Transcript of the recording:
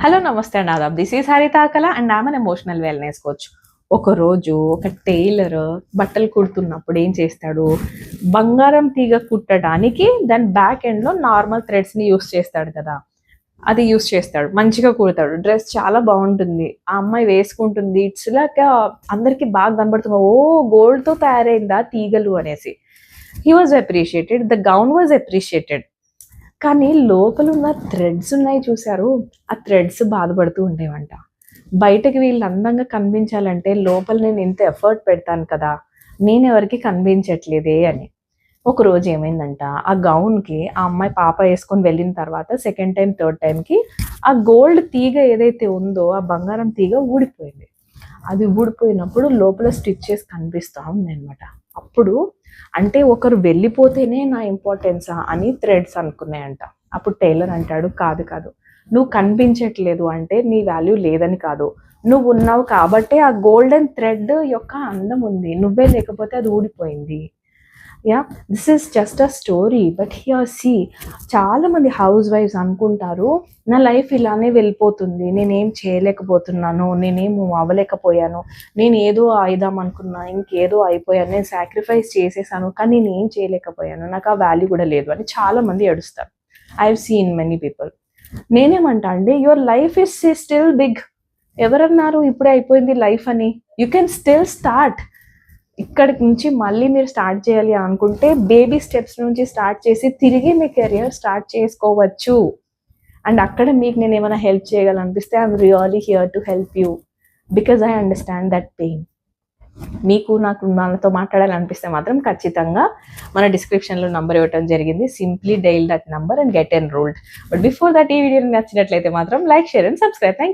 Hello నమస్తే అండి ఆదాబ్ దిస్ ఈస్ హరితాకల అండ్ ఆమె ఎమోషనల్ వెల్నెస్ కోచ్ ఒక రోజు ఒక టైలర్ బట్టలు కుడుతున్నప్పుడు ఏం చేస్తాడు? బంగారం తీగ కుట్టడానికి దాని బ్యాక్ ఎండ్లో నార్మల్ థ్రెడ్స్ని యూస్ చేస్తాడు కదా. అది యూస్ చేస్తాడు. మంచిగా కుడతాడు. డ్రెస్ చాలా బాగుంటుంది. ఆ అమ్మాయి వేసుకుంటుంది. ఇట్స్ లాక్ అందరికి బాగా కనబడుతుంది. ఓ గోల్డ్తో తయారైందా తీగలు అనేసి. He was appreciated the gown was appreciated కానీ లోపల ఉన్న థ్రెడ్స్ ఉన్నాయి చూశారు. ఆ థ్రెడ్స్ బాధపడుతూ ఉండేవంట. బయటకి వీళ్ళు అందంగా కనిపించాలంటే లోపల నేను ఇంత ఎఫర్ట్ పెడతాను కదా నేను ఎవరికి కనిపించట్లేదే అని. ఒక రోజు ఏమైందంట ఆ గౌన్కి ఆ అమ్మాయి పాప వేసుకొని వెళ్ళిన తర్వాత సెకండ్ టైం థర్డ్ టైంకి ఆ గోల్డ్ తీగ ఏదైతే ఉందో ఆ బంగారం తీగ ఊడిపోయింది. అది ఊడిపోయినప్పుడు లోపల స్టిచ్చెస్ కనిపిస్తూ ఉంది అనమాట అప్పుడు అంటే ఒకరు వెళ్ళిపోతేనే నా ఇంపార్టెన్సా అని థ్రెడ్స్ అనుకున్నాయంట. అప్పుడు టైలర్ అంటాడు కాదు కాదు. నువ్వు కనిపించట్లేదు అంటే నీ వాల్యూ లేదని కాదు. నువ్వు ఉన్నావు కాబట్టే ఆ గోల్డెన్ థ్రెడ్ యొక్క అందం ఉంది. నువ్వే లేకపోతే అది ఊడిపోయింది. Yeah this is just a story but here see చాలా మంది హౌస్ వైఫ్స్ అనుకుంటారు నా లైఫ్ ఇలానే వెళ్ళిపోతుంది నేనేం చేయలేకపోతున్నాను నేనేం అవ్వలేకపోయాను నేను ఏదో అయిదాం అనుకున్నా ఇంకేదో అయిపోయాను నేను సాక్రిఫైస్ చేసేసాను కానీ నేనేం చేయలేకపోయాను నాకు ఆ వాల్యూ కూడా లేదు అని చాలా మంది ఏడుస్తారు. I have seen many people నేనేమంటా అండి your life is still big ఎవరన్నారు ఇప్పుడే అయిపోయింది లైఫ్ అని? యూ కెన్ స్టిల్ స్టార్ట్ ఇక్కడి నుంచి మళ్ళీ మీరు స్టార్ట్ చేయాలి అనుకుంటే బేబీ స్టెప్స్ నుంచి స్టార్ట్ చేసి తిరిగి మీ కెరియర్ స్టార్ట్ చేసుకోవచ్చు. అండ్ అక్కడ మీకు నేను ఏమైనా help చేయగలనిపిస్తే I'm really here to help you because I understand that pain. మీకు నాకు మనతో మాట్లాడాలనిపిస్తే మాత్రం ఖచ్చితంగా మన డిస్క్రిప్షన్లో నంబర్ ఇవ్వటం జరిగింది. Simply dial that number and get enrolled but before that ఈ వీడియో నచ్చినట్లయితే మాత్రం like share and subscribe thank